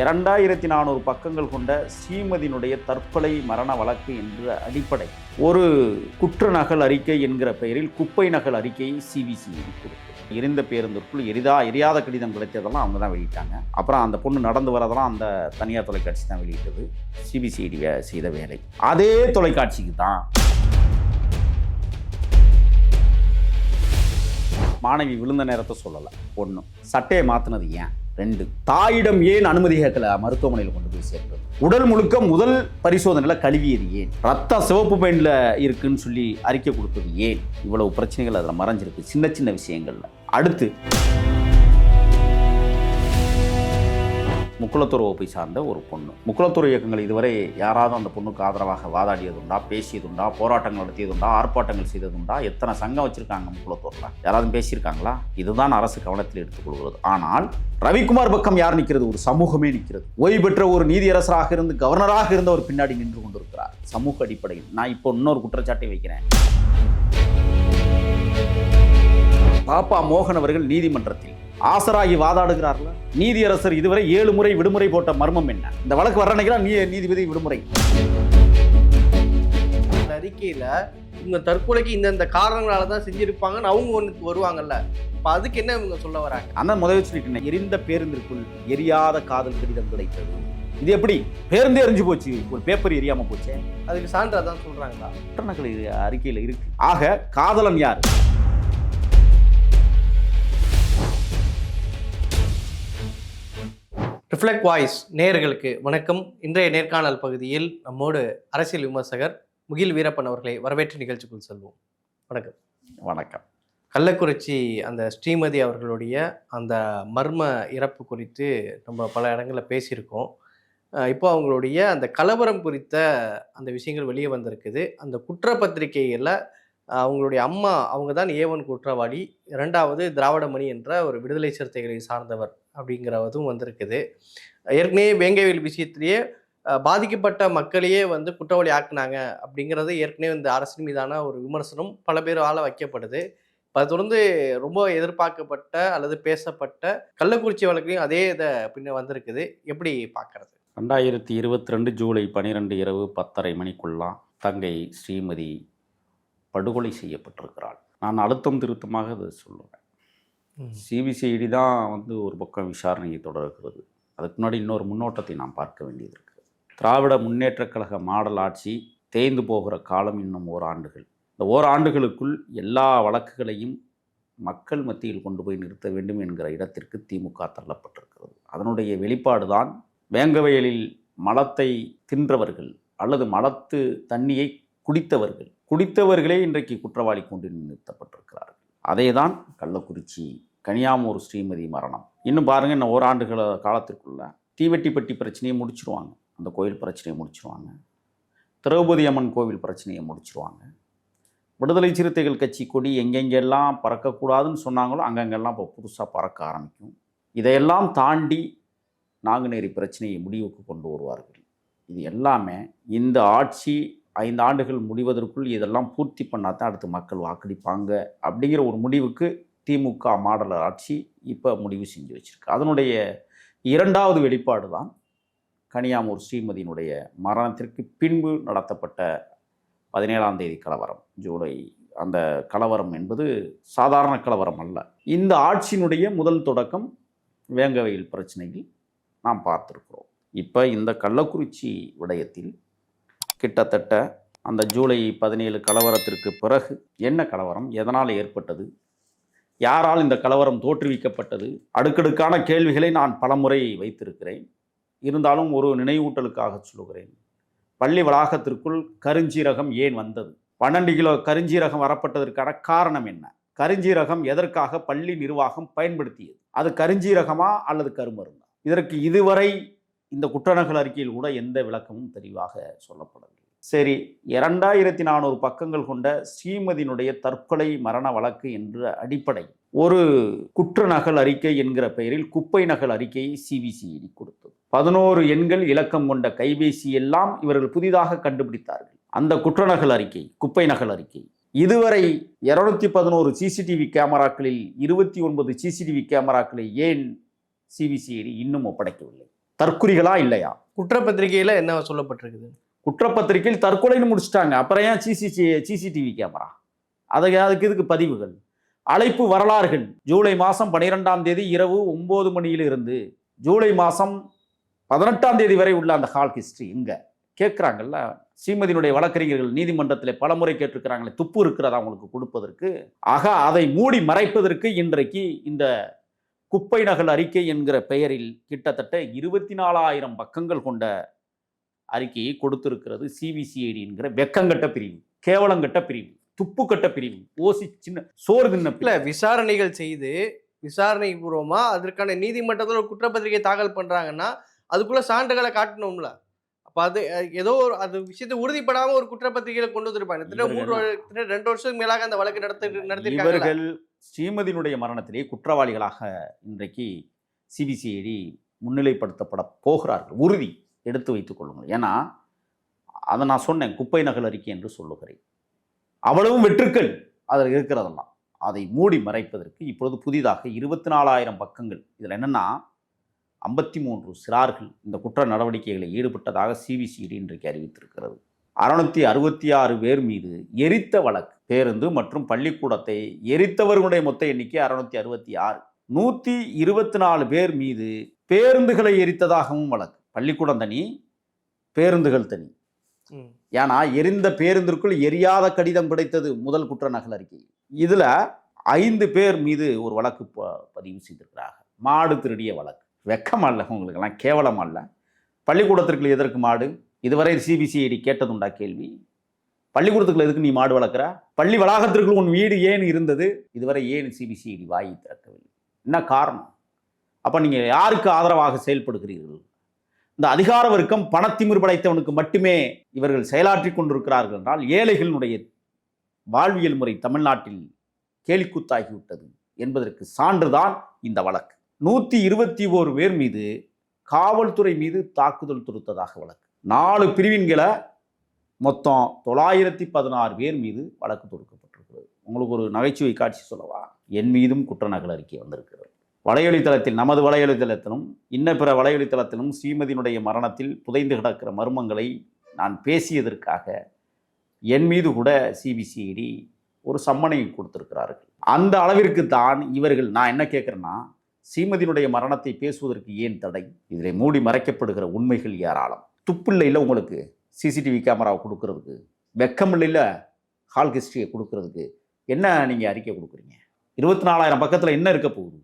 இரண்டாயிரத்தி நானூறு பக்கங்கள் கொண்ட ஸ்ரீமதியினுடைய தற்கொலை மரண வழக்கு என்ற அடிப்படை. ஒரு குற்ற நகல் அறிக்கை என்கிற பெயரில் குப்பை நகல் அறிக்கையை சிபிசிஐடி கொடுத்தது. எரிந்த பேருந்திற்குள் எரிதா எரியாத கடிதம் கிடைத்ததெல்லாம் அவங்க தான் வெளியிட்டாங்க. அப்புறம் அந்த பொண்ணு நடந்து வரதெல்லாம் அந்த தனியார் தொலைக்காட்சி தான் வெளியிட்டது. சிபிசிஐடியை செய்த வேலை. அதே தொலைக்காட்சிக்கு தான் மாணவி விழுந்த நேரத்தை சொல்லலை ஒன்றும் சட்டையை மாற்றினது ஏன்? ரெண்டு தாயிடம் ஏன் அனுமதி கேட்கல? மருத்துவமனையில் கொண்டு போய் சேர்த்தது உடல் முழுக்க முதல் பரிசோதனையில் கழுவியது ஏன்? ரத்தம் சிவப்பு பெயிண்டில் இருக்குன்னு சொல்லி அறிக்கை கொடுத்தது ஏன்? இவ்வளவு பிரச்சனைகள் அதில் மறைஞ்சிருக்கு. சின்ன சின்ன விஷயங்கள்ல. அடுத்து முக்குளத்தூர் போய் சார்ந்த ஒரு பொண்ணு. முக்குளத்தூர் இயக்கங்கள் இதுவரை யாராவது அந்த பொண்ணுக்கு ஆதரவாக வாதாடியதுண்டா பேசியதுண்டா போராட்டங்கள் நடத்தியதுண்டா ஆர்ப்பாட்டங்கள் செய்ததுண்டா? எத்தனை சங்கம் வச்சிருக்காங்க முக்குளத்தூரில்? யாராவது பேசியிருக்காங்களா? இதுதான் அரசு கவனத்தில் எடுத்துக்கொள்கிறது. ஆனால் ரவிக்குமார் பக்கம் யார் நிற்கிறது? ஒரு சமூகமே நிற்கிறது. ஓய்வு பெற்ற ஒரு நீதியரசராக இருந்து கவர்னராக இருந்தவர் பின்னாடி நின்று கொண்டிருக்கிறார். சமூக அடிப்படையில். நான் இப்போ இன்னொரு குற்றச்சாட்டை வைக்கிறேன். பாப்பா மோகன் அவர்கள் நீதிமன்றத்தில் ஆசராகி வாதாடுகிறார்களா. நீதியரசர் இதுவரை ஏழு முறை விடுமுறை போட்ட மர்மம் என்ன? இந்த வழக்கு வர அன்னைக்கு நீ நீதிபதி விடுமுறை. அறிக்கையில இவங்க தற்கொலைக்கு இந்தந்த காரணங்களால தான் செஞ்சிருப்பாங்கன்னு அவங்க ஒன்று வருவாங்கல்ல. இப்போ அதுக்கு என்ன இவங்க சொல்ல வராங்க? அண்ணன் முதல் சொல்லிட்டேன் எரிந்த பேருந்திற்குள் எரியாத காதல் கடிதம் கிடைத்தது. இது எப்படி? பேருந்தே எரிஞ்சு போச்சு. ஒரு பேப்பர் எரியாம போச்சே. அதுக்கு சான்று அதான் சொல்றாங்களா? குற்றநகல் அறிக்கையில் இருக்கு. ஆக காதலன் யார்? ரிஃப்ளெக்ட் வாய்ஸ் நேயர்களுக்கு வணக்கம். இன்றைய நேர்காணல் பகுதியில் நம்மோடு அரசியல் விமர்சகர் முகில் வீரப்பன் அவர்களை வரவேற்று நிகழ்ச்சிக்குள் செல்வோம். வணக்கம். வணக்கம். கள்ளக்குறிச்சி அந்த ஸ்ரீமதி அவர்களுடைய அந்த மர்ம இறப்பு குறித்து நம்ம பல இடங்களில் பேசியிருக்கோம். இப்போ அவங்களுடைய அந்த கலவரம் குறித்த அந்த விஷயங்கள் வெளியே வந்திருக்குது. அந்த குற்றப்பத்திரிகையில் அவங்களுடைய அம்மா அவங்க தான் ஏவன் குற்றவாளி. இரண்டாவது திராவிடமணி என்ற ஒரு விடுதலை சிறுத்தைகளை சார்ந்தவர் அப்படிங்கிறதும் வந்திருக்குது. ஏற்கனவே வேங்கைவேல் விஷயத்திலேயே பாதிக்கப்பட்ட மக்களையே வந்து குற்றவாளி ஆக்குனாங்க அப்படிங்கிறது ஏற்கனவே இந்த அரசின் மீதான ஒரு விமர்சனம் பல பேரால் வைக்கப்படுது. இப்போ அது தொடர்ந்து ரொம்ப எதிர்பார்க்கப்பட்ட அல்லது பேசப்பட்ட கள்ளக்குறிச்சி வழக்குலையும் அதே இதை பின்ன வந்திருக்குது. எப்படி பார்க்கறது ரெண்டாயிரத்தி இருபத்தி ரெண்டு ஜூலை பனிரெண்டு இரவு பத்தரை மணிக்குள்ளாம் தங்கை ஸ்ரீமதி படுகொலை செய்யப்பட்டிருக்கிறாள். நான் அழுத்தம் திருத்தமாக அதை சொல்லுவேன். சிபிசிஐடி தான் வந்து ஒரு பக்கம் விசாரணையை தொடர்கிறது. அதுக்கு முன்னாடி இன்னொரு முன்னோட்டத்தை நாம் பார்க்க வேண்டியது இருக்குது திராவிட முன்னேற்றக் கழக மாடல் ஆட்சி தேய்ந்து போகிற காலம் இன்னும் ஓராண்டுகள். இந்த ஓராண்டுகளுக்குள் எல்லா வழக்குகளையும் மக்கள் மத்தியில் கொண்டு போய் நிறுத்த வேண்டும் என்கிற இடத்திற்கு திமுக தள்ளப்பட்டிருக்கிறது. அதனுடைய வெளிப்பாடு தான் வேங்கவயலில் மலத்தை தின்றவர்கள் அல்லது மலத்து தண்ணியை குடித்தவர்கள் குடித்தவர்களே இன்றைக்கு குற்றவாளி கொண்டு நிறுத்தப்பட்டிருக்கிறார்கள். அதே தான் கள்ளக்குறிச்சி கனியாமூர் ஸ்ரீமதி மரணம். இன்னும் பாருங்கள் இன்னும் ஓராண்டுகள காலத்திற்குள்ள தீவெட்டிப்பட்டி பிரச்சனையை முடிச்சிருவாங்க. அந்த கோயில் பிரச்சனையை முடிச்சிருவாங்க. திரௌபதி அம்மன் கோவில் பிரச்சனையை முடிச்சிருவாங்க. விடுதலை சிறுத்தைகள் கட்சி கொடி எங்கெங்கெல்லாம் பறக்கக்கூடாதுன்னு சொன்னாங்களோ அங்கங்கெல்லாம் இப்போ புதுசாக பறக்க ஆரம்பிக்கும். இதையெல்லாம் தாண்டி நாங்குநேரி பிரச்சனையை முடிவுக்கு கொண்டு வருவார்கள். இது எல்லாமே இந்த ஆட்சி ஐந்து ஆண்டுகள் முடிவதற்குள் இதெல்லாம் பூர்த்தி பண்ணால் தான் அடுத்து மக்கள் வாக்களிப்பாங்க அப்படிங்கிற ஒரு முடிவுக்கு திமுக மாடல் ஆட்சி இப்போ முடிவு செஞ்சு வச்சுருக்கு. அதனுடைய இரண்டாவது வெளிப்பாடு தான் கனியாமூர் ஸ்ரீமதியினுடைய மரணத்திற்கு பின்பு நடத்தப்பட்ட பதினேழாம் தேதி கலவரம். ஜூலை அந்த கலவரம் என்பது சாதாரண கலவரம் அல்ல. இந்த ஆட்சியினுடைய முதல் தொடக்கம் வேங்கவையில் பிரச்சனையில் நாம் பார்த்துருக்குறோம். இப்போ இந்த கள்ளக்குறிச்சி விடயத்தில் கிட்டத்தட்ட அந்த ஜூலை பதினேழு கலவரத்திற்கு பிறகு என்ன கலவரம்? எதனால் ஏற்பட்டது? யாரால் இந்த கலவரம் தோற்றுவிக்கப்பட்டது? அடுக்கடுக்கான கேள்விகளை நான் பலமுறை வைத்திருக்கிறேன். இருந்தாலும் ஒரு நினைவூட்டலுக்காக சொல்லுகிறேன். பள்ளி வளாகத்திற்குள் கருஞ்சீரகம் ஏன் வந்தது? பன்னெண்டு கிலோ கருஞ்சீரகம் வரப்பட்டதற்கான காரணம் என்ன? கருஞ்சீரகம் எதற்காக பள்ளி நிர்வாகம் பயன்படுத்தியது? அது கருஞ்சீரகமா அல்லது கருமருந்தா? இதற்கு இதுவரை இந்த குற்றநகல் அறிக்கையில் கூட எந்த விளக்கமும் தெளிவாக சொல்லப்படவில்லை. சரி இரண்டாயிரத்தி நானூறு பக்கங்கள் கொண்ட ஸ்ரீமதியினுடைய தற்கொலை மரண வழக்கு என்ற அடிப்படை ஒரு குற்ற நகல் அறிக்கை என்கிற பெயரில் குப்பை நகல் அறிக்கையை சிபிசிஐடி கொடுத்தது. பதினோரு எண்கள் இலக்கம் கொண்ட கைபேசி எல்லாம் இவர்கள் புதிதாக கண்டுபிடித்தார்கள். அந்த குற்றநகல் அறிக்கை குப்பை நகல் அறிக்கை. இதுவரை இருநூத்தி பதினோரு சிசிடிவி கேமராக்களில் இருபத்தி ஒன்பது சிசிடிவி கேமராக்களை ஏன் சிபிசிஐடி இன்னும் ஒப்படைக்கவில்லை? தற்குறிகளா இல்லையா? குற்றப்பத்திரிகையில என்ன சொல்லப்பட்டிருக்குது? குற்றப்பத்திரிகையில் தற்கொலைன்னு முடிச்சிட்டாங்க. அப்புறம் ஏன் சிசிசி சிசிடிவி கேமரா? அதை அதுக்கு இதுக்கு பதிவுகள்? அழைப்பு வரலாறுகள். ஜூலை மாதம் பன்னிரெண்டாம் தேதி இரவு ஒம்பது மணியிலிருந்து ஜூலை மாதம் பதினெட்டாம் தேதி வரை உள்ள அந்த ஹால் ஹிஸ்ட்ரி இங்க. கேட்குறாங்கல்ல? ஸ்ரீமதியினுடைய வழக்கறிஞர்கள் நீதிமன்றத்தில் பலமுறை கேட்டிருக்கிறாங்களே துப்பு இருக்கிறதா அவங்களுக்கு கொடுப்பதற்கு? ஆக அதை மூடி மறைப்பதற்கு இன்றைக்கு இந்த குப்பை நகல் அறிக்கை என்கிற பெயரில் கிட்டத்தட்ட இருபத்தி நாலாயிரம் பக்கங்கள் கொண்ட அறிக்கையை கொடுத்திருக்கிறது சிபிசிஐடி என்கிற வெக்கங்கட்ட பிரிவு கேவலங்கட்ட பிரிவு துப்புக்கட்ட பிரிவு ஓசி சின்ன சோறு தின்ன விசாரணைகள் செய்து விசாரணை பூர்வமா அதற்கான நீதிமன்றத்தில் ஒரு குற்றப்பத்திரிகை தாக்கல் பண்றாங்கன்னா அதுக்குள்ள சான்றுகளை காட்டணும்ல. அப்ப அது ஏதோ ஒரு அது விஷயத்தை உறுதிப்படாம ஒரு குற்றப்பத்திரிகையில கொண்டு வந்திருப்பாங்க. மூன்று ரெண்டு வருஷத்துக்கு மேலாக அந்த வழக்கு நடத்தி நடத்திருக்காங்க ஸ்ரீமதியினுடைய மரணத்திலே குற்றவாளிகளாக இன்றைக்கு சிபிசிஐடி முன்னிலைப்படுத்தப்பட போகிறார்கள். உறுதி எடுத்து வைத்துக் கொள்ளுங்கள். ஏன்னா அதை நான் சொன்னேன் குப்பை நகல் அறிக்கை என்று சொல்லுகிறேன். அவ்வளவும் வெற்றுக்கள் அதில் இருக்கிறதெல்லாம். அதை மூடி மறைப்பதற்கு இப்பொழுது புதிதாக இருபத்தி நாலாயிரம் பக்கங்கள். இதில் என்னென்னா ஐம்பத்தி மூன்று சிறார்கள் இந்த குற்ற நடவடிக்கைகளில் ஈடுபட்டதாக சிபிசிஐடி இன்றைக்கு அறிவித்திருக்கிறது. அறுநூற்றி அறுபத்தி ஆறு பேர் மீது எரித்த வழக்கு. பேருந்து மற்றும் பள்ளிக்கூடத்தை எரித்தவர்களுடைய மொத்த எண்ணிக்கை அறுநூத்தி அறுபத்தி ஆறு. நூற்றி இருபத்தி நாலு பேர் மீது பேருந்துகளை எரித்ததாகவும் வழக்கு. பள்ளிக்கூடம் தனி பேருந்துகள் தனி. ஏன்னா எரிந்த பேருந்திற்குள் எரியாத கடிதம் கிடைத்தது முதல் குற்ற நகல் அறிக்கை. இதுல ஐந்து பேர் மீது ஒரு வழக்கு பதிவு செய்திருக்கிறாங்க மாடு திருடிய வழக்கு. வெக்கமா இல்லை உங்களுக்கெல்லாம் கேவலமா இல்லை பள்ளிக்கூடத்திற்கு எதற்கு மாடு? இதுவரை சிபிசிஐடி கேட்டதுண்டா கேள்வி? பள்ளிக்கூடத்துக்குள்ள எதுக்கு நீ மாடு வளர்க்குற? பள்ளி வளாகத்திற்குள் உன் வீடு ஏன் இருந்தது? இதுவரை ஏன் சிபிசிஐடி வாயை திறக்கவில்லை? என்ன காரணம்? அப்போ நீங்கள் யாருக்கு ஆதரவாக செயல்படுகிறீர்கள்? இந்த அதிகார வர்க்கம் பணத்திமிர் படைத்தவனுக்கு மட்டுமே இவர்கள் செயலாற்றி கொண்டிருக்கிறார்கள் என்றால் ஏழைகளினுடைய வாழ்வியல் முறை தமிழ்நாட்டில் கேலிக்கூத்தாகிவிட்டது என்பதற்கு சான்றுதான் இந்த வழக்கு. நூற்றி இருபத்தி ஓரு பேர் மீது காவல்துறை மீது தாக்குதல் தொடுத்ததாக வழக்கு. நாலு பிரிவின்களை மொத்தம் தொள்ளாயிரத்தி பதினாறு பேர் மீது வழக்கு தொடுக்கப்பட்டிருக்கிறது. உங்களுக்கு ஒரு நகைச்சுவை காட்சி சொல்லவா? என் மீதும் குற்ற நகல் அறிக்கை வந்திருக்கிறது. வலையொலித்தளத்தில் நமது வலையொலித்தளத்திலும் இன்ன பிற வலையொலித்தளத்திலும் ஸ்ரீமதியினுடைய மரணத்தில் புதைந்து கிடக்கிற மர்மங்களை நான் பேசியதற்காக என் மீது கூட சிபிசிஐடி ஒரு சம்மனை கொடுத்திருக்கிறார்கள். அந்த அளவிற்கு தான் இவர்கள் நான் என்ன கேட்குறேன்னா ஸ்ரீமதியினுடைய மரணத்தை பேசுவதற்கு ஏன் தடை? இதில் மூடி மறைக்கப்படுகிற உண்மைகள் ஏராளம். துப்பில்லையில் உங்களுக்கு சிசிடிவி கேமராவை கொடுக்கறதுக்கு. வெக்கமில்ல ஹால் ஹிஸ்ட்ரியை கொடுக்கறதுக்கு. என்ன நீங்கள் அறிக்கை கொடுக்குறீங்க? இருபத்தி நாலாயிரம் பக்கத்தில் என்ன இருக்க போகுது?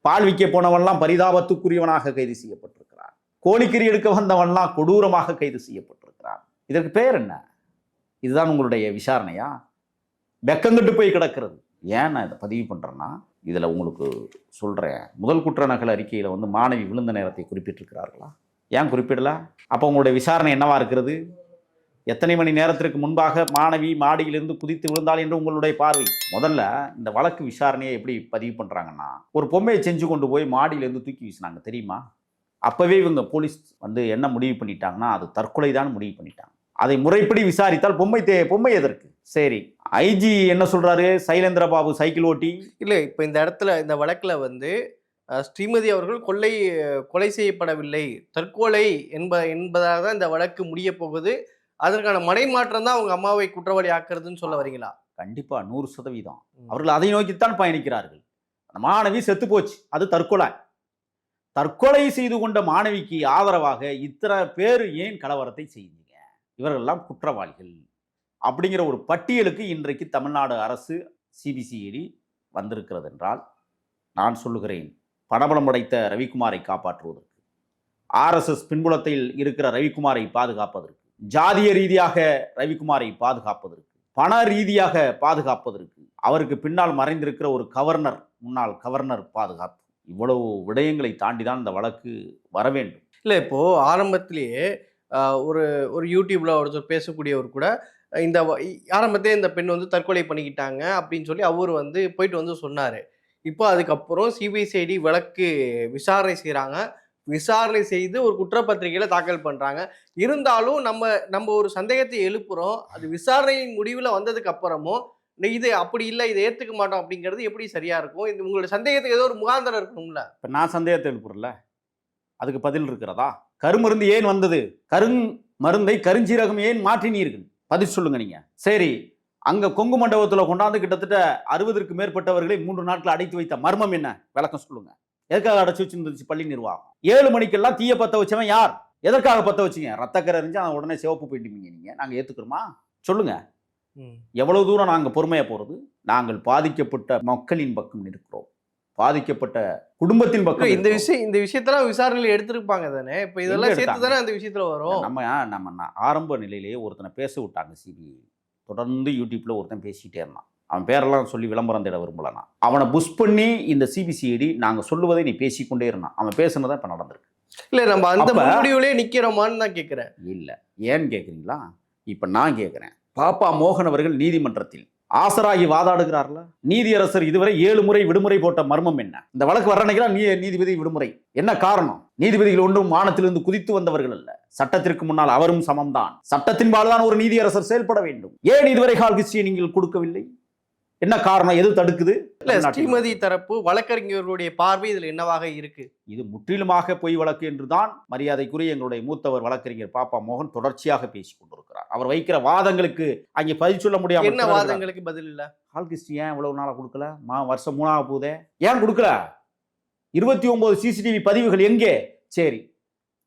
பால் விற்க போனவன்லாம் பரிதாபத்துக்குரியவனாக கைது செய்யப்பட்டிருக்கிறான். கோழிக்கறி எடுக்க வந்தவன்லாம் கொடூரமாக கைது செய்யப்பட்டிருக்கிறான். இதற்கு பெயர் என்ன? இதுதான் உங்களுடைய விசாரணையா? வெக்கங்கட்டு போய் கிடக்கிறது. ஏன் நான் இதை பதிவு பண்ணுறேன்னா இதில் உங்களுக்கு சொல்கிறேன் முதல் குற்ற நகல் அறிக்கையில் வந்து மாணவி விழுந்த நேரத்தை குறிப்பிட்டிருக்கிறார்களா? ஏன் குறிப்பிடல? அப்போ உங்களுடைய விசாரணை என்னவா இருக்கிறது? எத்தனை மணி நேரத்திற்கு முன்பாக மாணவி மாடியிலிருந்து குதித்து விழுந்தாள் என்று உங்களுடைய பார்வை? முதல்ல இந்த வழக்கு விசாரணையை எப்படி பதிவு பண்ணுறாங்கன்னா ஒரு பொம்மையை செஞ்சு கொண்டு போய் மாடியிலேருந்து தூக்கி வீசினாங்க தெரியுமா? அப்போவே இவங்க போலீஸ் வந்து என்ன முடிவு பண்ணிட்டாங்கன்னா அது தற்கொலை தான் முடிவு பண்ணிட்டாங்க. அதை முறைப்படி விசாரித்தால் பொம்மை தே பொம்மை எதற்கு? சரி ஐஜி என்ன சொல்கிறாரு சைலேந்திர பாபு சைக்கிள் ஓட்டி. இல்லை இப்போ இந்த இடத்துல இந்த வழக்கில் வந்து ஸ்ரீமதி அவர்கள் கொள்ளை கொலை செய்யப்படவில்லை. தற்கொலை என்ப என்பதாக தான் இந்த வழக்கு முடிய போகுது. அதற்கான மடைமாற்றம் தான் அவங்க அம்மாவை குற்றவாளி ஆக்குறதுன்னு சொல்ல வரீங்களா? கண்டிப்பா நூறு சதவீதம். அவர்கள் அதை நோக்கித்தான் பயணிக்கிறார்கள். அந்த மாணவி செத்து போச்சு. அது தற்கொலை. தற்கொலை செய்து கொண்ட மாணவிக்கு ஆதரவாக இத்தனை பேர் ஏன் கலவரத்தை செய்தீங்க? இவர்களெல்லாம் குற்றவாளிகள். அப்படிங்கிற ஒரு பட்டியலுக்கு இன்றைக்கு தமிழ்நாடு அரசு சிபிசிஐடி வந்திருக்கிறது என்றால் நான் சொல்லுகிறேன். பணபலம் உடைத்த ரவிக்குமாரை காப்பாற்றுவதற்கு ஆர்எஸ்எஸ் பின்புலத்தில் இருக்கிற ரவிக்குமாரை பாதுகாப்பதற்கு ஜாதிய ரீதியாக ரவிக்குமாரை பாதுகாப்பதற்கு பண ரீதியாக பாதுகாப்பதற்கு அவருக்கு பின்னால் மறைந்திருக்கிற ஒரு கவர்னர் முன்னாள் கவர்னர் பாதுகாப்பு. இவ்வளவு விடயங்களை தாண்டி தான் இந்த வழக்கு வர வேண்டும். இல்லை இப்போது ஆரம்பத்திலேயே ஒரு ஒரு யூடியூப்பில் ஒருத்தர் பேசக்கூடியவர் கூட இந்த வ- இந்த பெண் வந்து தற்கொலை பண்ணிக்கிட்டாங்க அப்படின்னு சொல்லி அவர் வந்து போயிட்டு வந்து சொன்னார். இப்போ அதுக்கப்புறம் சிபிசிஐடி வழக்கு விசாரணை செய்கிறாங்க விசாரணை செய்து ஒரு குற்றப்பத்திரிகையில தாக்கல் பண்ணுறாங்க இருந்தாலும் நம்ம நம்ம ஒரு சந்தேகத்தை எழுப்புறோம். அது விசாரணையின் முடிவில் வந்ததுக்கு அப்புறமும் இது அப்படி இல்லை இதை ஏற்றுக்க மாட்டோம் அப்படிங்கிறது எப்படி சரியா இருக்கும்? இந்த உங்களோட சந்தேகத்துக்கு ஏதோ ஒரு முகாந்திரம் இருக்கணும்ல இப்போ நான் சந்தேகத்தை எழுப்புறல அதுக்கு பதில் இருக்கிறதா? கருமருந்து ஏன் வந்தது? கருங் மருந்தை கருஞ்சீரகம் ஏன் மாற்றினீர்கள் பதில் சொல்லுங்க நீங்க. சரி அங்க கொங்கு மண்டபத்துல கொண்டாந்து கிட்டத்தட்ட அறுபதற்கு மேற்பட்டவர்களை மூன்று நாட்கள் அடைத்து வைத்த மர்மம் என்ன? விளக்கம் சொல்லுங்க. எதுக்காக அடைச்சு வச்சிருந்துச்சு பள்ளி நிர்வாகம்? ஏழு மணிக்கெல்லாம் தீய பத்த வச்சவன் யார்? எதற்காக பத்த வச்சீங்க? ரத்தக்கரை இருந்துச்சு அவன் உடனே சிவப்பு போயிட்டீங்க நீங்க நாங்க ஏத்துக்கிறோமா? சொல்லுங்க. எவ்வளவு தூரம் நாங்கள் பொறுமையா போறது? நாங்கள் பாதிக்கப்பட்ட மக்களின் பக்கம் இருக்கிறோம் பாதிக்கப்பட்ட குடும்பத்தின் பக்கம் இந்த. விஷயம் இந்த விஷயத்தெல்லாம் விசாரணையில எடுத்திருப்பாங்க தானே? இப்ப இதெல்லாம் சேர்த்து? தானே அந்த விஷயத்துல வரும்? நம்ம நம்ம ஆரம்ப நிலையிலேயே ஒருத்தனை பேச விட்டாங்க சிபிஐ. தொடர்ந்து யூடியூப்ல ஒருத்தன் பேசிட்டே இருந்தான். அவன் பேரெல்லாம் சொல்லி விளம்பரம் தேட விரும்பல நான் அவனை புஷ் பண்ணி இந்த சிபிசிஐடி நாங்க சொல்லுவதை நீ பேசிக்கொண்டே இருந்தான். அவன் பேசுனதான் இப்ப நடந்திருக்கு. இல்ல நம்ம அந்த முடிவுலயே நிக்கிறோமான்னு தான் கேக்குறேன். இல்ல. ஏன்னு கேக்குறீங்களா? இப்ப நான் கேக்குறேன். பாப்பா மோகன் அவர்கள் நீதிமன்றத்தில் ஆசராகி வாதாடுகிறார்ல நீதியரசர் இதுவரை ஏழு முறை விடுமுறை போட்ட மர்மம் என்ன? இந்த வழக்கு வர நீ நீதிபதி விடுமுறை. என்ன காரணம்? நீதிபதிகள் ஒன்றும் வானத்திலிருந்து குதித்து வந்தவர்கள் அல்ல. சட்டத்திற்கு முன்னால் அவரும் சமம்தான். சட்டத்தின்பால் தான் ஒரு நீதியரசர் செயல்பட வேண்டும். ஏன் இதுவரை கால் கிஸ்டியை நீங்கள் கொடுக்கவில்லை? என்ன காரணம்? எது தடுக்குது? இல்ல ஸ்ரீமதி தரப்பு வழக்கறிஞர்களுடைய பார்வை இதுல என்னவாக இருக்கு? இது முற்றிலுமாக பொய் வழக்கு என்றுதான் மரியாதைக்குரிய எங்களுடைய மூத்தவர் வழக்கறிஞர் பாப்பா மோகன் தொடர்ச்சியாக பேசிக் கொண்டிருக்கிறார். அவர் வைக்கிற வாதங்களுக்கு அங்கே பதில் சொல்ல முடியாமல் என்ன. வாதங்களுக்கு பதில் இல்ல? ஆல்கிஸ்ட் ஏன் இவ்வளவு நாளா கொடுக்கல? மா வருஷம் மூணாக போகுதே. ஏன் கொடுக்கல? இருபத்தி ஒன்பது சிசிடிவி பதிவுகள் எங்கே? சரி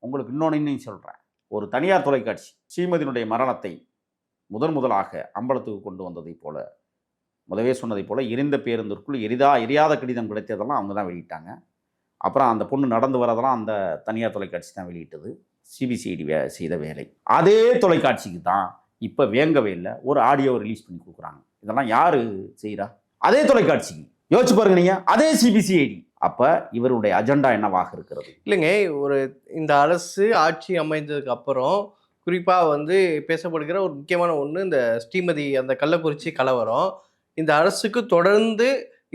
உங்களுக்கு இன்னொன்று இன்னும் சொல்றேன். ஒரு தனியார் தொலைக்காட்சி ஸ்ரீமதியினுடைய மரணத்தை முதன் முதலாக அம்பலத்துக்கு கொண்டு வந்ததைப் போல முதவே சொன்னதை போல் எரிந்த பேருந்திற்குள் எரிதா எரியாத கடிதம் கிடைத்ததெல்லாம் அவங்க தான் வெளியிட்டாங்க. அப்புறம் அந்த பொண்ணு நடந்து வரதெல்லாம் அந்த தனியார் தொலைக்காட்சி தான் வெளியிட்டது. சிபிசிஐடி வே செய்த வேலை. அதே தொலைக்காட்சிக்கு தான் இப்போ வேங்கவே இல்லை ஒரு ஆடியோ ரிலீஸ் பண்ணி கொடுக்குறாங்க. இதெல்லாம் யார் செய்கிறா அதே தொலைக்காட்சிக்கு யோசிச்சு பாருங்க நீங்கள் அதே சிபிசிஐடி அப்போ இவருடைய அஜெண்டா என்னவாக இருக்கிறது? இல்லைங்க ஒரு இந்த அரசு ஆட்சி அமைந்ததுக்கு அப்புறம் குறிப்பாக வந்து பேசப்படுகிற ஒரு முக்கியமான ஒன்று இந்த ஸ்ரீமதி அந்த கள்ளக்குறிச்சி கலவரம். இந்த அரசுக்கு தொடர்ந்து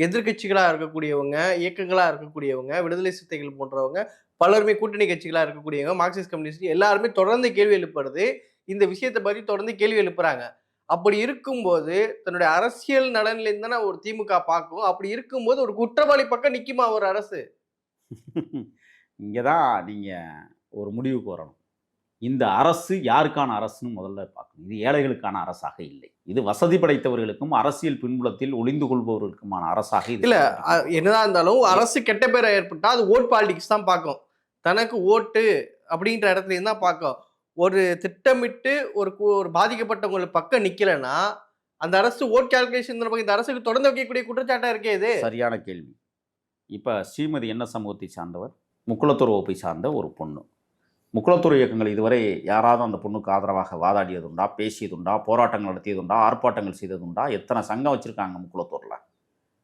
எதிர்கட்சிகளாக இருக்கக்கூடியவங்க இயக்கங்களாக இருக்கக்கூடியவங்க விடுதலை சித்தைகள் போன்றவங்க பலருமே கூட்டணி கட்சிகளாக இருக்கக்கூடியவங்க மார்க்சிஸ்ட் கம்யூனிஸ்ட் எல்லாருமே தொடர்ந்து கேள்வி எழுப்புறது இந்த விஷயத்தை பற்றி தொடர்ந்து கேள்வி எழுப்புறாங்க. அப்படி இருக்கும்போது தன்னுடைய அரசியல் நலன்லேருந்து தானே ஒரு திமுக பார்க்கும். அப்படி இருக்கும்போது ஒரு குற்றவாளி பக்கம் நிற்குமா ஒரு அரசு? இங்கே தான் நீங்கள் ஒரு முடிவுக்கு வரணும். இந்த அரசு யாருக்கான அரசுன்னு முதல்ல பார்க்கணும். இது ஏழைகளுக்கான அரசாக இல்லை. இது வசதி படைத்தவர்களுக்கும் அரசியல் பின்புலத்தில் ஒளிந்து கொள்பவர்களுக்குமான அரசாக இது இல்ல என்னதான் இருந்தாலும் அரசு கெட்ட பேரை ஏற்பட்டா அது ஓட் பாலிடிக்ஸ் தான் பார்க்கும். தனக்கு ஓட்டு அப்படின்ற இடத்துல இருந்து தான் பார்க்கும். ஒரு திட்டமிட்டு ஒரு ஒரு பாதிக்கப்பட்டவங்களுக்கு பக்கம் நிக்கலைன்னா அந்த அரசு ஓட் கால்குலேஷன் இந்த அரசுக்கு தொடர்ந்து வைக்கக்கூடிய குற்றச்சாட்டா இருக்கே இது? சரியான கேள்வி. இப்போ ஸ்ரீமதி என்ன சமூகத்தை சார்ந்தவர்? முக்குளத்தூர் வகுப்பை சார்ந்த ஒரு பொண்ணு. முக்குளத்தூர் இயக்கங்கள் இதுவரை யாராவது அந்த பொண்ணுக்கு ஆதரவாக வாதாடியதுண்டா பேசியதுண்டா போராட்டங்கள் நடத்தியதுண்டா ஆர்ப்பாட்டங்கள் செய்ததுண்டா? எத்தனை சங்கம் வச்சுருக்காங்க முக்குளத்தூரில்?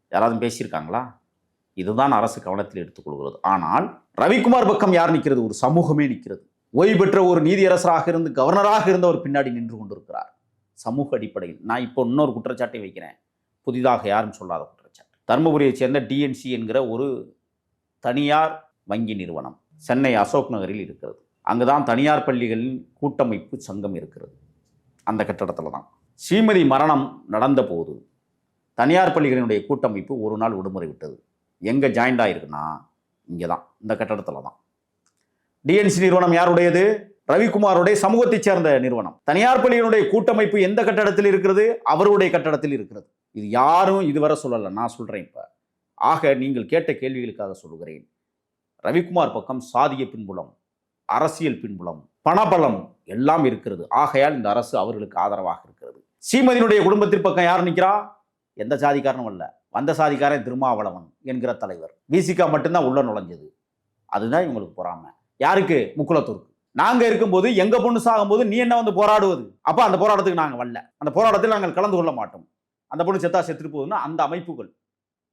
யாராவது பேசியிருக்காங்களா? இதுதான் அரசு கவனத்தில் எடுத்துக்கொள்கிறது ஆனால் ரவிக்குமார் பக்கம் யார் நிற்கிறது? ஒரு சமூகமே நிற்கிறது. ஓய்வு பெற்ற ஒரு நீதியரசராக இருந்து கவர்னராக இருந்தவர் பின்னாடி நின்று கொண்டிருக்கிறார். சமூக அடிப்படையில். நான் இப்போ இன்னொரு குற்றச்சாட்டை வைக்கிறேன். புதிதாக யாரும் சொல்லாத குற்றச்சாட்டு. தருமபுரியைச் சேர்ந்த டிஎன்சி என்கிற ஒரு தனியார் வங்கி நிறுவனம் சென்னை அசோக் நகரில் இருக்கிறது. அங்குதான் தனியார் பள்ளிகளின் கூட்டமைப்பு சங்கம் இருக்கிறது. அந்த கட்டடத்தில் தான். ஸ்ரீமதி மரணம் நடந்தபோது தனியார் பள்ளிகளினுடைய கூட்டமைப்பு ஒரு நாள் விடுமுறை விட்டது. எங்கே ஜாயிண்ட் ஆகிருக்குன்னா இங்கே தான் இந்த கட்டடத்தில் தான். டிஎன்சி நிறுவனம் யாருடையது? ரவிக்குமாருடைய சமூகத்தைச் சேர்ந்த நிறுவனம். தனியார் பள்ளியினுடைய கூட்டமைப்பு எந்த கட்டடத்தில் இருக்கிறது? அவருடைய கட்டடத்தில் இருக்கிறது. இது யாரும் இதுவரை சொல்லலை நான் சொல்கிறேன் இப்போ. ஆக நீங்கள் கேட்ட கேள்விகளுக்காக சொல்லுகிறேன். ரவிக்குமார் பக்கம் சாதிய பின்புலம் அரசியல் பின்புலம் பணபலம் எல்லாம் இருக்கிறது. ஆகையால் இந்த அரசு அவர்களுக்கு ஆதரவாக இருக்கிறது. சீமதியினுடைய குடும்பத்தின் பக்கம் யார் நிற்கிறா எந்த சாதிக்காரனும் அல்ல. வந்த சாதிக்காரன் திருமாவளவன் என்கிற தலைவர். விசிகா மட்டும்தான் உள்ள நுழைஞ்சது. அதுதான் இவங்களுக்கு பொறாமை. யாருக்கு? முக்குளத்தூருக்கு. நாங்க இருக்கும்போது எங்க பொண்ணு சாகும்போது நீ என்ன வந்து போராடுவது? அப்ப அந்த போராட்டத்துக்கு நாங்கள் வரல. அந்த போராட்டத்தில் நாங்கள் கலந்து கொள்ள மாட்டோம். அந்த பொண்ணு செத்தா செத்துட்டு போகுதுன்னா அந்த அமைப்புகள்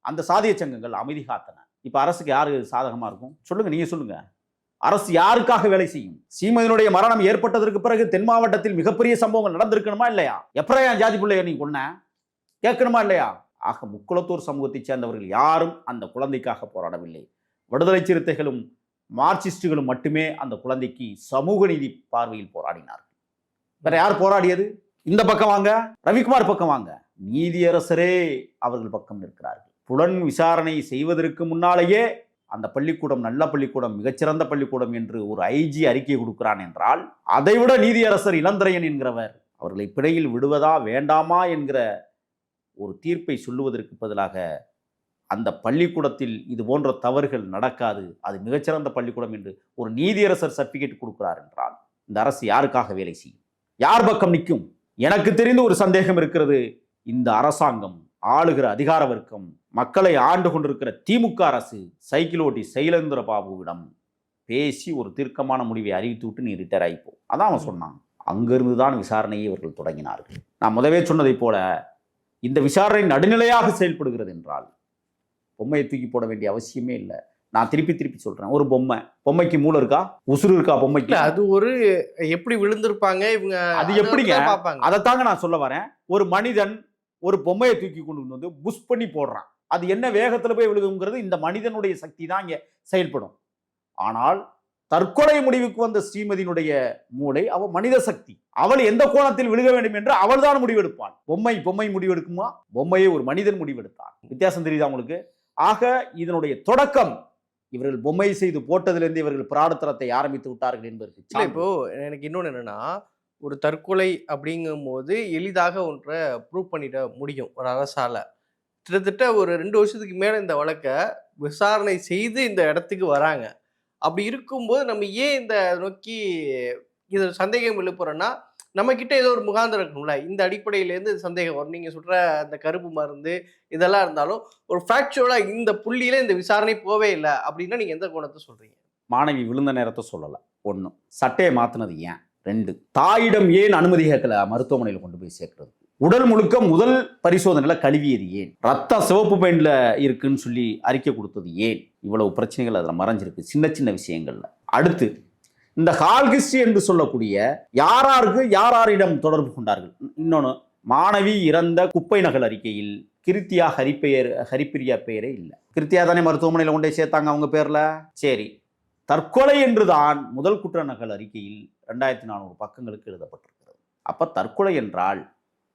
அந்த சாதிய சங்கங்கள் அமைதி காத்தன. இப்ப அரசுக்கு யாரு சாதகமா இருக்கும்? சொல்லுங்க நீங்க சொல்லுங்க. அரசு யாருக்காக வேலை செய்யும்? சீமையினுடைய மரணம் ஏற்பட்டதற்கு பிறகு தென் மாவட்டத்தில் மிகப்பெரிய சம்பவங்கள் நடந்திருக்கணுமா இல்லையா? எப்பறையா என் ஜாதி பிள்ளைய நீ கொன்ன? கேட்கணுமா இல்லையா? ஆக முக்குளத்தூர் சமூகத்தைச் சேர்ந்தவர்கள் யாரும் அந்த குழந்தைக்காக போராடவில்லை. விடுதலை சிறுத்தைகளும் மார்க்சிஸ்டுகளும் மட்டுமே அந்த குழந்தைக்கு சமூக நீதி பார்வையில் போராடினார்கள். வேற யார் போராடியது? இந்த பக்கம் வாங்க. ரவிக்குமார் பக்கம் வாங்க. நீதியரசரே அவர்கள் பக்கம் நிற்கிறார்கள். புலன் விசாரணை செய்வதற்கு முன்னாலேயே அந்த பள்ளிக்கூடம் நல்ல பள்ளிக்கூடம் மிகச்சிறந்த பள்ளிக்கூடம் என்று ஒரு ஐஜி அறிக்கை கொடுக்கிறான் என்றால் அதைவிட நீதியரசர் இளந்திரையன் என்கிறவர் அவர்களை பிழையில் விடுவதா வேண்டாமா என்கிற ஒரு தீர்ப்பை சொல்லுவதற்கு பதிலாக அந்த பள்ளிக்கூடத்தில் இது போன்ற தவறுகள் நடக்காது அது மிகச்சிறந்த பள்ளிக்கூடம் என்று ஒரு நீதியரசர் சர்டிஃபிகேட் கொடுக்கிறார் என்றால் இந்த அரசு யாருக்காக வேலை செய்யும்? யார் பக்கம் நிற்கும்? எனக்கு தெரிந்து ஒரு சந்தேகம் இருக்கிறது. இந்த அரசாங்கம் ஆளுகிற அதிகார வர்க்கம் மக்களை ஆண்டு கொண்டிருக்கிற திமுக அரசு சைக்கிள் ஓட்டி சைலேந்திர பாபுவிடம் பேசி ஒரு தீர்க்கமான முடிவை அறிவித்து விட்டு நீ ரிட்டையர் ஆகிப்போ அதான் அவன் சொன்னான். அங்கிருந்து தான் விசாரணையை இவர்கள் தொடங்கினார்கள். நான் முதவே சொன்னதைப் போல இந்த விசாரணை நடுநிலையாக செயல்படுகிறது என்றால் பொம்மையை தூக்கி போட வேண்டிய அவசியமே இல்லை. நான் திருப்பி திருப்பி சொல்றேன். ஒரு பொம்மை. பொம்மைக்கு மூளை இருக்கா? உசுறு இருக்கா பொம்மைக்கு? அது ஒரு எப்படி விழுந்திருப்பாங்க இவங்க அது எப்படிங்க? அதைத்தாங்க நான் சொல்ல வரேன். ஒரு மனிதன் ஒரு பொம்மையை தூக்கி கொண்டு வந்து புஷ் பண்ணி போடுறான். அது என்ன வேகத்துல போய் விழுகுங்கிறது இந்த மனிதனுடைய சக்தி தான் இங்க செயல்படும். ஆனால் தற்கொலை முடிவுக்கு வந்த ஸ்ரீமதியினுடைய மூளை அவ மனித சக்தி. அவள் எந்த கோணத்தில் விழுக வேண்டும் என்று அவள் தான் முடிவெடுப்பாள். பொம்மை பொம்மை முடிவெடுக்குமா? பொம்மையை ஒரு மனிதன் முடிவெடுத்தான். வித்தியாசம் தெரியுதா உங்களுக்கு? ஆக இதனுடைய தொடக்கம் இவர்கள் பொம்மை செய்து போட்டதிலிருந்து இவர்கள் பிராடத்தனத்தை ஆரம்பித்து விட்டார்கள் என்பதற்கு. இப்போ எனக்கு இன்னொன்னு என்னன்னா ஒரு தற்கொலை அப்படிங்கும்போது எளிதாக ஒன்றை ப்ரூவ் பண்ணிட முடியும் ஒரு அரசால். கிட்டத்தட்ட ஒரு ரெண்டு வருஷத்துக்கு மேலே இந்த வழக்கை விசாரணை செய்து இந்த இடத்துக்கு வராங்க. அப்படி இருக்கும்போது நம்ம ஏன் இந்த நோக்கி இது சந்தேகம் எழுப்புறோன்னா நம்மக்கிட்ட ஏதோ ஒரு முகாந்திரம் இருக்கணும்ல இந்த அடிப்படையிலேருந்து சந்தேகம் வரும். நீங்கள் சொல்கிற அந்த கருப்பு மருந்து இதெல்லாம் இருந்தாலும் ஒரு ஃபேக்சுவலாக இந்த புள்ளியில் இந்த விசாரணை போவே இல்லை அப்படின்னா நீங்கள் எந்த கோணத்தை சொல்கிறீங்க மாணவி விழுந்த நேரத்தை சொல்லலை. ஒன்றும் சட்டையை மாற்றினது ஏன்? ரெண்டு தாயிடம் ஏன் அனுமதி கேட்கல? மருத்துவமனையில் கொண்டு போய் சேர்க்கிறது. உடல் முழுக்க முதல் பரிசோதனையில் கழுவியது ஏன்? ரத்தம் சிவப்பு பெயிண்டில் இருக்குன்னு சொல்லி அறிக்கை கொடுத்தது ஏன்? இவ்வளவு பிரச்சனைகள் அதில் மறைஞ்சிருக்கு. சின்ன சின்ன விஷயங்கள்ல. அடுத்து இந்த ஹால்கிஸ்டி என்று சொல்லக்கூடிய யாராருக்கு யாராரிடம் தொடர்பு கொண்டார்கள்? இன்னொன்று மாணவி இறந்த குப்பை நகல் அறிக்கையில் கிருத்தியா ஹரிப்பெயர் ஹரிப்பிரியா பெயரே இல்லை. கிருத்தியா தானே மருத்துவமனையில் கொண்டே சேர்த்தாங்க அவங்க பேரில்? சரி. தற்கொலை என்றுதான் முதல் குற்ற நகல் அறிக்கையில் ரெண்டாயிரத்தி நானூறு பக்கங்களுக்கு எழுதப்பட்டிருக்கிறது. அப்ப தற்கொலை என்றால்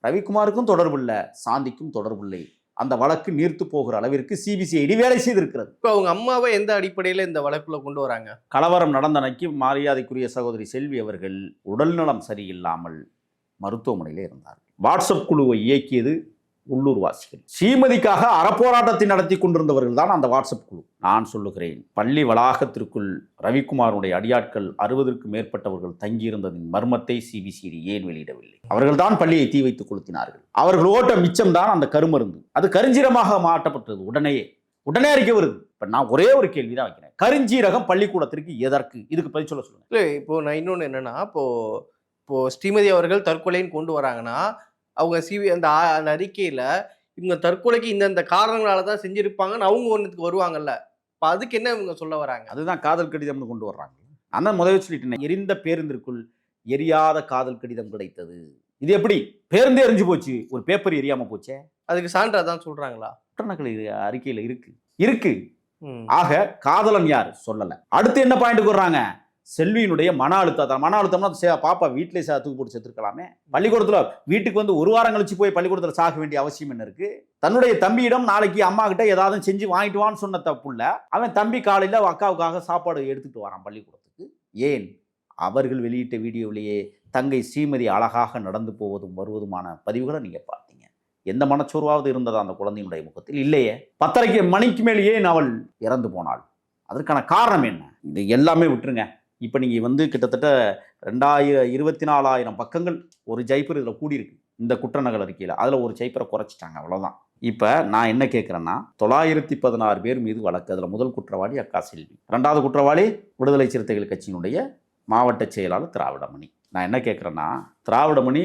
ரவிக்குமாருக்கும் தொடர்பில்லை சாந்திக்கும் தொடர்பில்லை. அந்த வழக்கு நீர்த்து போகிற அளவிற்கு சிபிசிஐடி வேலை செய்திருக்கிறது. இப்போ அவங்க அம்மாவை எந்த அடிப்படையில இந்த வழக்குள்ள கொண்டு வராங்க? கலவரம் நடந்தனைக்கு மரியாதைக்குரிய சகோதரி செல்வி அவர்கள் உடல்நலம் சரியில்லாமல் மருத்துவமனையிலே இருந்தார் வாட்ஸ்அப் குழுவை இயக்கியது உள்ளூர் வாசிகள். ஸ்ரீமதிக்காக அறப்போராட்டத்தை நடத்தி கொண்டிருந்தவர்கள் தான் அந்த வாட்ஸ்அப் குழு. நான் சொல்லுகிறேன் பள்ளி வளாகத்திற்குள் ரவிக்குமாருடைய அடியாட்கள் அறுபதற்கு மேற்பட்டவர்கள் தங்கியிருந்ததின் மர்மத்தை சிபிசிடி ஏன் வெளியிடவில்லை? அவர்கள் தான் பள்ளியை தீ வைத்து கொளுத்தினார்கள். அவர்கள் ஓட்ட மிச்சம் தான் அந்த கருமருந்து. அது கருஞ்சீரமாக மாற்றப்பட்டது உடனேயே உடனே அறிக்கை வருது. இப்போ நான் ஒரே ஒரு கேள்வி தான் வைக்கிறேன். கருஞ்சீரகம் பள்ளிக்கூடத்திற்கு எதற்கு? இதுக்கு பதில் சொல்ல சொல்லுங்க. இல்லை இப்போ நான் இன்னொன்று என்னன்னா இப்போ இப்போ ஸ்ரீமதி அவர்கள் தற்கொலைன்னு கொண்டு வராங்கன்னா அவங்க சிவி அந்த அந்த அறிக்கையில இவங்க தற்கொலைக்கு இந்தந்த காரணங்களால தான் செஞ்சிருப்பாங்கன்னு அவங்க ஒன்றுக்கு வருவாங்கல்ல. இப்போ அதுக்கு என்ன இவங்க சொல்ல வராங்க? அதுதான் காதல் கடிதம்னு கொண்டு வர்றாங்க. நான் தான் முதல்ல சொல்லிட்டேன் எரிந்த பேருந்திற்குள் எரியாத காதல் கடிதம் கிடைத்தது. இது எப்படி? பேருந்தே எரிஞ்சு போச்சு. ஒரு பேப்பர் எரியாம போச்சே. அதுக்கு சான்று அதான் சொல்றாங்களா? குற்றநகல் அறிக்கையில இருக்கு. இருக்கு. ஆக காதலன் யார்? சொல்லல. அடுத்து என்ன பாயிண்ட்டுக்கு வர்றாங்க? செல்வியினுடைய மன அழுத்தம் மன அழுத்தம்னா பாப்பா வீட்டிலே தூக்கு போட்டு செத்துருக்கலாமே. பள்ளிக்கூடத்தில் வீட்டுக்கு வந்து ஒரு வாரம் கழிச்சு போய் பள்ளிக்கூடத்தில் சாக வேண்டிய அவசியம் என்ன இருக்கு? தன்னுடைய தம்பியிடம் நாளைக்கு அம்மா கிட்ட ஏதாவது செஞ்சு வாங்கிட்டு வான்னு சொன்ன தப்புல அவன் தம்பி காலையில் அக்காவுக்காக சாப்பாடு எடுத்துட்டு வரான் பள்ளிக்கூடத்துக்கு. ஏன்? அவர்கள் வெளியிட்ட வீடியோவிலேயே தங்கை ஸ்ரீமதி அழகாக நடந்து போவதும் வருவதுமான பதிவுகளை நீங்கள் பார்த்தீங்க. எந்த மனச்சோர்வாவது இருந்ததா அந்த குழந்தையினுடைய முகத்தில்? இல்லையே. பத்தரைக்கு மணிக்கு மேலேயே அவள் இறந்து போனாள். அதற்கான காரணம் என்ன? இது எல்லாமே விட்டுருங்க. இப்போ நீங்கள் வந்து கிட்டத்தட்ட ரெண்டாயிரம் இருபத்தி நாலாயிரம் பக்கங்கள் ஒரு ஜைப்பர் இதில் கூடியிருக்கு. இந்த குற்றநகல் அறிக்கையில். அதில் ஒரு ஜைப்பரை குறைச்சிட்டாங்க. அவ்வளோதான் இப்போ நான் என்ன கேட்குறேன்னா தொள்ளாயிரத்தி பதினாறு பேர் மீது வழக்கு. அதில் முதல் குற்றவாளி அக்கா செல்வி. ரெண்டாவது குற்றவாளி விடுதலை சிறுத்தைகள் கட்சியினுடைய மாவட்ட செயலாளர் திராவிடமணி. நான் என்ன கேட்குறேன்னா திராவிடமணி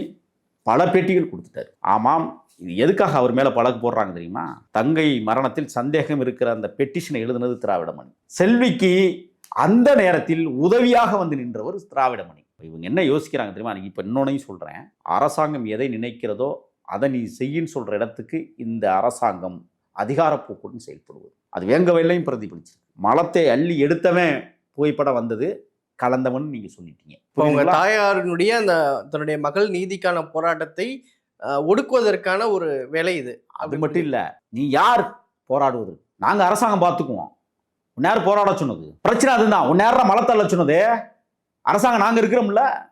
பல பேட்டிகள் கொடுத்துட்டாரு. ஆமாம் இது எதுக்காக அவர் மேலே பழக்கு போடுறாங்க தெரியுமா? தங்கை மரணத்தில் சந்தேகம் இருக்கிற அந்த பெட்டிஷனை எழுதுனது திராவிடமணி. செல்விக்கு அந்த நேரத்தில் உதவியாக வந்து நின்றவர் திராவிடமணி. இவங்க என்ன யோசிக்கிறாங்க தெரியுமா? இப்போ இன்னொன்னையும் சொல்கிறேன் அரசாங்கம் எதை நினைக்கிறதோ அதை நீ செய்யின்னு சொல்கிற இடத்துக்கு இந்த அரசாங்கம் அதிகாரப்போக்குடன் செயல்படுவது. அது வேங்க வெள்ளையும் பிரதிபலிச்சு மலத்தை அள்ளி எடுத்தவன் புகைப்படம் வந்தது கலந்தவன் நீங்க சொல்லிட்டீங்க. இப்போ புரியுதுங்களா? தாயாரினுடைய அந்த தன்னுடைய மகள் நீதிக்கான போராட்டத்தை ஒடுக்குவதற்கான ஒரு வேலை இது. அது மட்டும் இல்ல நீ யார் போராடுவது? நாங்க அரசாங்கம் பார்த்துக்குவோம் உன்னார் போராட சொன்னது. பிரச்சனை அதுதான். உன்னார மலை தள்ள சொன்னது. அரசாங்கம் நாங்கள் இருக்கிறோம்ல.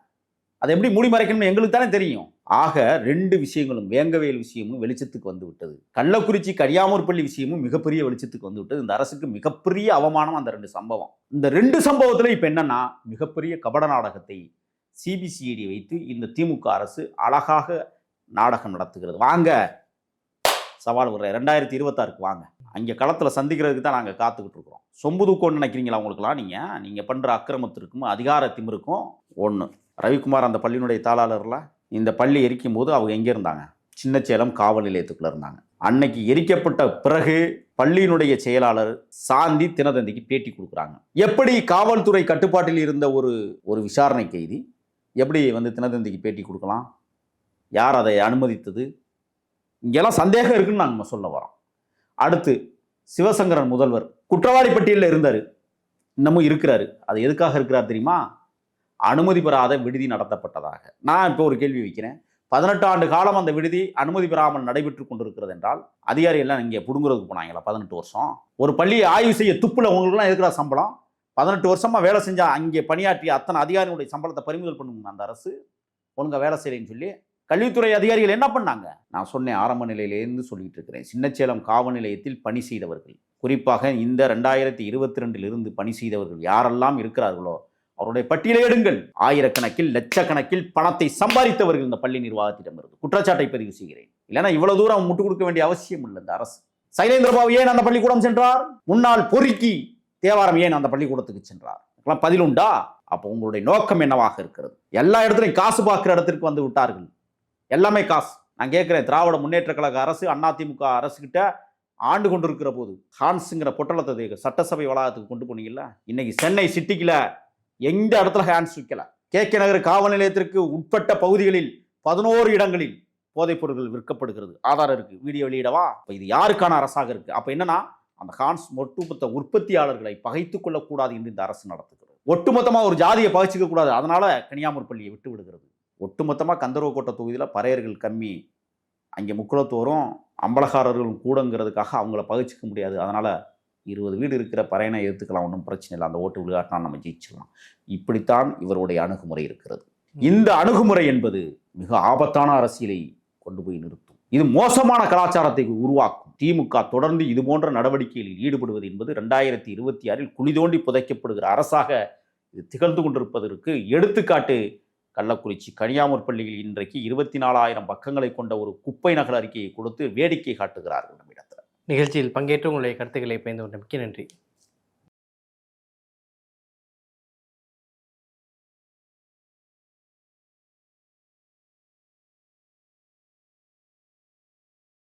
அதை எப்படி மூடி மறைக்கணும்னு எங்களுக்கு தானே தெரியும். ஆக ரெண்டு விஷயங்களும் வேங்கவேல் விஷயமும் வெளிச்சத்துக்கு வந்து விட்டது. கள்ளக்குறிச்சி கரியாமூர்பள்ளி விஷயமும் மிகப்பெரிய வெளிச்சத்துக்கு வந்து விட்டது. இந்த அரசுக்கு மிகப்பெரிய அவமானம் அந்த ரெண்டு சம்பவம். இந்த ரெண்டு சம்பவத்தில் இப்போ என்னன்னா மிகப்பெரிய கபட நாடகத்தை சிபிசிஐடி வைத்து இந்த திமுக அரசு அழகாக நாடகம் நடத்துகிறது. வாங்க. சவால் விடுறேன். ரெண்டாயிரத்தி இருபத்தாறுக்கு வாங்க. அங்கே களத்தில் சந்திக்கிறதுக்கு தான் நாங்கள் காத்துக்கிட்டு இருக்கிறோம். சொம்பு தூக்கம்னு நினைக்கிறீங்களா உங்களுக்குலாம் நீங்கள் நீங்கள் பண்ணுற அக்கிரமத்திற்கும் அதிகார திமிருக்கும் ஒன்று ரவிக்குமார் அந்த பள்ளியினுடைய தாளாளரில் இந்த பள்ளி எரிக்கும் போது அவங்க எங்கே இருந்தாங்க? சின்ன சேலம் காவல் நிலையத்துக்குள்ளே இருந்தாங்க. அன்னைக்கு எரிக்கப்பட்ட பிறகு பள்ளியினுடைய செயலாளர் சாந்தி தினதந்திக்கு பேட்டி கொடுக்குறாங்க. எப்படி காவல்துறை கட்டுப்பாட்டில் இருந்த ஒரு ஒரு விசாரணை கைதி எப்படி வந்து தினதந்திக்கு பேட்டி கொடுக்கலாம்? யார் அதை அனுமதித்தது? இங்கெல்லாம் சந்தேகம் இருக்குன்னு நாங்கள் சொல்ல வரோம். அடுத்து சிவசங்கரன் முதல்வர். குற்றவாளி பட்டியலில் இருந்தார். இன்னமும் இருக்கிறாரு. அது எதுக்காக இருக்கிறார் தெரியுமா? அனுமதி பெறாத விடுதி நடத்தப்பட்டதாக. நான் இப்போ ஒரு கேள்வி வைக்கிறேன். பதினெட்டு ஆண்டு காலம் அந்த விடுதி அனுமதி பெறாமல் நடைபெற்று கொண்டிருக்கிறது என்றால் அதிகாரி எல்லாம் இங்கே புடுங்குறதுக்கு போனாங்களா? பதினெட்டு வருஷம். ஒரு பள்ளியை ஆய்வு செய்ய துப்புல உங்களுக்குலாம் இருக்கிற சம்பளம்? பதினெட்டு வருஷமா வேலை செஞ்சா அங்கே பணியாற்றிய அத்தனை அதிகாரிகளுடைய சம்பளத்தை பறிமுதல் பண்ணுங்க அந்த அரசு. ஒழுங்காக வேலை செய்யலைன்னு சொல்லி கல்வித்துறை அதிகாரிகள் என்ன பண்ணாங்க? நான் சொன்னேன் ஆரம்ப நிலையிலேருந்து சொல்லிட்டு இருக்கிறேன். சின்னச்சேலம் காவல் நிலையத்தில் பணி செய்தவர்கள். குறிப்பாக இந்த ரெண்டாயிரத்தி இருபத்தி ரெண்டிலிருந்து பணி செய்தவர்கள் யாரெல்லாம் இருக்கிறார்களோ அவருடைய பட்டியலை எடுங்கள். ஆயிரக்கணக்கில் லட்சக்கணக்கில் பணத்தை சம்பாதித்தவர்கள் இந்த பள்ளி நிர்வாகத்திடம் இருந்து. குற்றச்சாட்டை பதிவு செய்கிறேன். இல்லைன்னா இவ்வளவு தூரம் முட்டு கொடுக்க வேண்டிய அவசியம் இல்லை இந்த அரசு. சைலேந்திரபாபு ஏன் அந்த பள்ளிக்கூடம் சென்றார்? முன்னாள் பொறுக்கி தேவாரம் ஏன் அந்த பள்ளிக்கூடத்துக்கு சென்றார்? பதிலுண்டா பதில் உண்டா? அப்போ உங்களுடைய நோக்கம் என்னவாக இருக்கிறது? எல்லா இடத்துலையும் காசு பார்க்குற இடத்திற்கு வந்து விட்டார்கள். எல்லாமே காசு. நான் கேட்குறேன் திராவிட முன்னேற்ற கழக அரசு அதிமுக அரசுக்கிட்ட ஆண்டு கொண்டிருக்கிற போது ஹான்ஸுங்கிற பொட்டலத்தை சட்டசபை வளாகத்துக்கு கொண்டு போனீங்கல்ல இன்னைக்கு சென்னை சிட்டிக்கில் எந்த இடத்துல ஹேண்ட்ஸ் விற்கல கே கே நகர் காவல் நிலையத்திற்கு உட்பட்ட பகுதிகளில் பதினோரு இடங்களில் போதைப் பொருட்கள் விற்கப்படுகிறது. ஆதாரம் இருக்கு. வீடியோ வெளியிடவா? இப்போ இது யாருக்கான அரசாக இருக்கு? அப்போ என்னன்னா அந்த ஹான்ஸ் ஒட்டுமொத்த உற்பத்தியாளர்களை பகைத்து கொள்ளக்கூடாது என்று இந்த அரசு நடத்துகிறது. ஒட்டுமொத்தமாக ஒரு ஜாதியை பகைச்சிக்க கூடாது அதனால கனியாமூர் பள்ளியை விட்டு விடுகிறது. ஒட்டுமொத்தமாக கந்தர்வக்கோட்டை தொகுதியில் பறையர்கள் கம்மி அங்கே முக்குளத்தோறும் அம்பலகாரர்களும் கூடங்கிறதுக்காக அவங்கள பகிச்சிக்க முடியாது. அதனால் இருபது வீடு இருக்கிற பறையனை எதிர்த்துக்கலாம் ஒன்றும் பிரச்சனை இல்லை. அந்த ஓட்டு விளையாட்டினா நம்ம ஜெயிச்சிடலாம். இப்படித்தான் இவருடைய அணுகுமுறை இருக்கிறது. இந்த அணுகுமுறை என்பது மிக ஆபத்தான அரசியலை கொண்டு போய் நிறுத்தும். இது மோசமான கலாச்சாரத்தை உருவாக்கும். திமுக தொடர்ந்து இது போன்ற நடவடிக்கைகளில் ஈடுபடுவது என்பது ரெண்டாயிரத்தி இருபத்தி ஆறில் குழி தோண்டி புதைக்கப்படுகிற அரசாக இது திகழ்ந்து கொண்டிருப்பதற்கு எடுத்துக்காட்டு கள்ளக்குறிச்சி கனியாமூர் பள்ளியில் இன்றைக்கு இருபத்தி நாலாயிரம் பக்கங்களை கொண்ட ஒரு குப்பை நகல் அறிக்கையை கொடுத்து வேடிக்கை காட்டுகிறார்கள் நம்மிடத்தில். நிகழ்ச்சியில் பங்கேற்று உங்களுடைய கருத்துக்களை பயந்து கொண்ட மிக்க நன்றி.